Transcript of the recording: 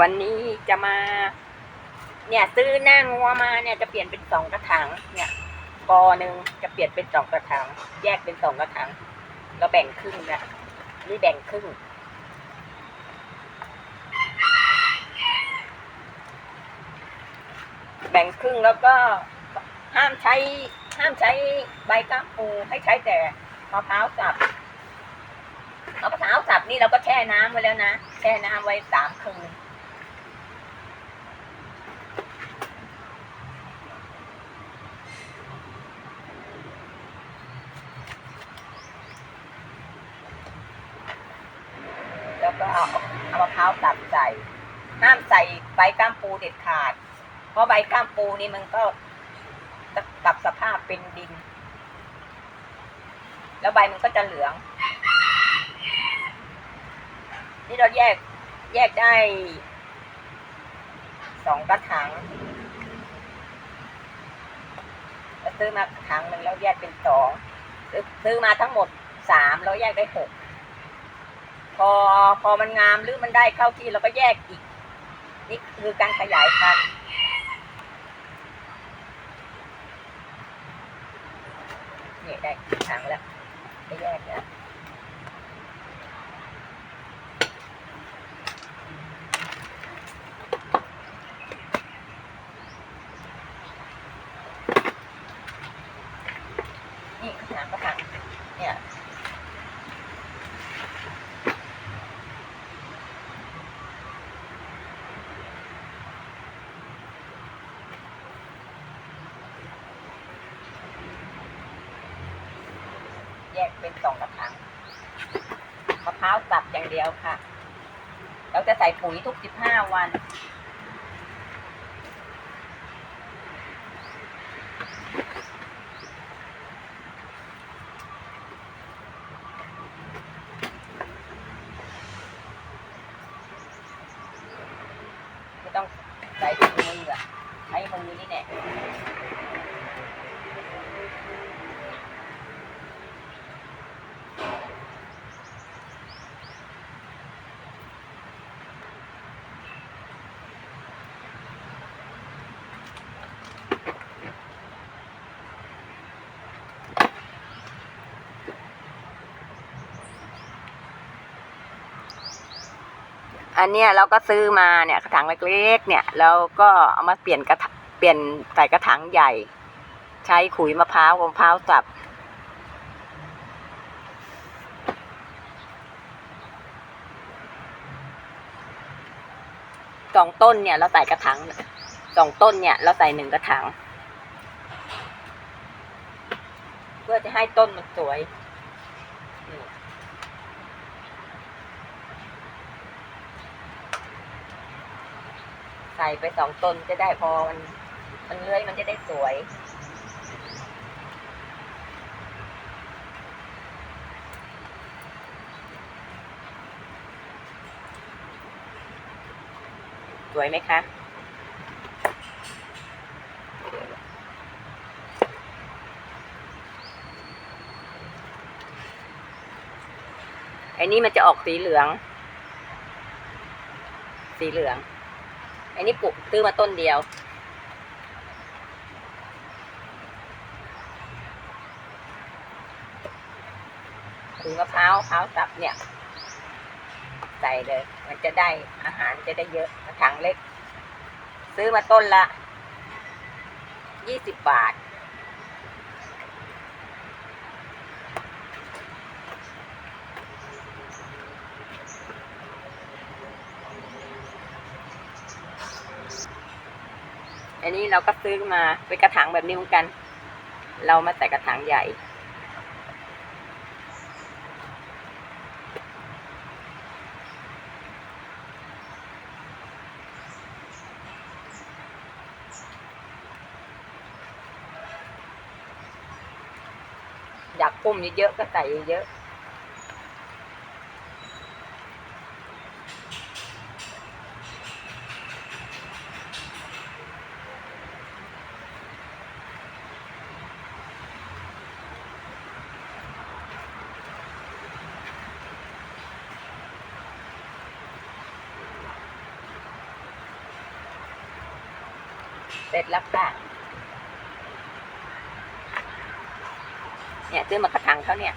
วันนี้จะมา เนี่ย ซื้อหน้างัวมาเนี่ยจะเปลี่ยนเป็นสองกระถางเนี่ยกอหนึ่งจะเปลี่ยนเป็นสองกระถางแยกเป็นสองกระถางเราแบ่งครึ่งนะนี่แบ่งครึ่งแบ่งครึ่งแล้วก็ห้ามใช้ห้ามใช้ใบก้ามปูให้ใช้แต่มะพร้าวสับมะพร้าวสับนี่เราก็แช่น้ำไว้แล้วนะแช่น้ำไว้สามคืน ก็เอาเอามะพร้าวตัดใส่ห้ามใส่ใบก้ามปูเด็ดขาด เพราะใบก้ามปูนี่มันก็จะกลับสภาพเป็นดิน แล้วใบมันก็จะเหลือง นี่เราแยกแยกได้สองกระถางเราซื้อมาถางหนึ่งแล้วแยกเป็นสองซื้อซื้อมาทั้งหมดสามแล้วแยกได้หก พอพอมันงามหรือมันได้เข้าที่เราก็แยกอีก นี่คือการขยายพันธุ์นี่ได้ถังแล้วไปแยกแล้วนี่กระถางกระถางเนี่ย แยกเป็นสองกระถางมะพร้าวสับอย่างเดียวค่ะ เราจะใส่ปุ๋ยทุกสิบห้าวันไม่ต้องใส่ถุงมืออะใช้มือนี่แหละ อันเนี้ยเราก็ซื้อมาเนี่ยกระถางเล็กๆ เนี่ยแล้วก็เอามาเปลี่ยนกระเปลี่ยนใส่กระถางใหญ่ ใช้ขุยมะพร้าวมะพร้าวสับสองต้นเนี่ยเราใส่กระถางสองต้นเนี่ยเราใส่หนึ่งกระถางเพื่อจะให้ต้นมันสวย ใส่ไปสองต้นจะได้พอมัน มันเลื้อยมันจะได้สวย สวยไหมคะไอ้นี่มันจะออกสีเหลือง สีเหลือง อันนี้ปลูกซื้อมาต้นเดียว ถึงมะพร้าวมะพร้าวสับเนี่ย ใส่เลย มันจะได้อาหารจะได้เยอะกระถางเล็ก ซื้อมาต้นละยี่สิบบาท อันนี้เราก็ซื้อมาเป็นกระถางแบบนี้เหมือนกัน เรามาใส่กระถางใหญ่ อยากปุ่มเยอะๆก็ใส่เยอะ เสร็จแล้วค่ะ เนี่ยซื้อมากระถางเขาเนี่ย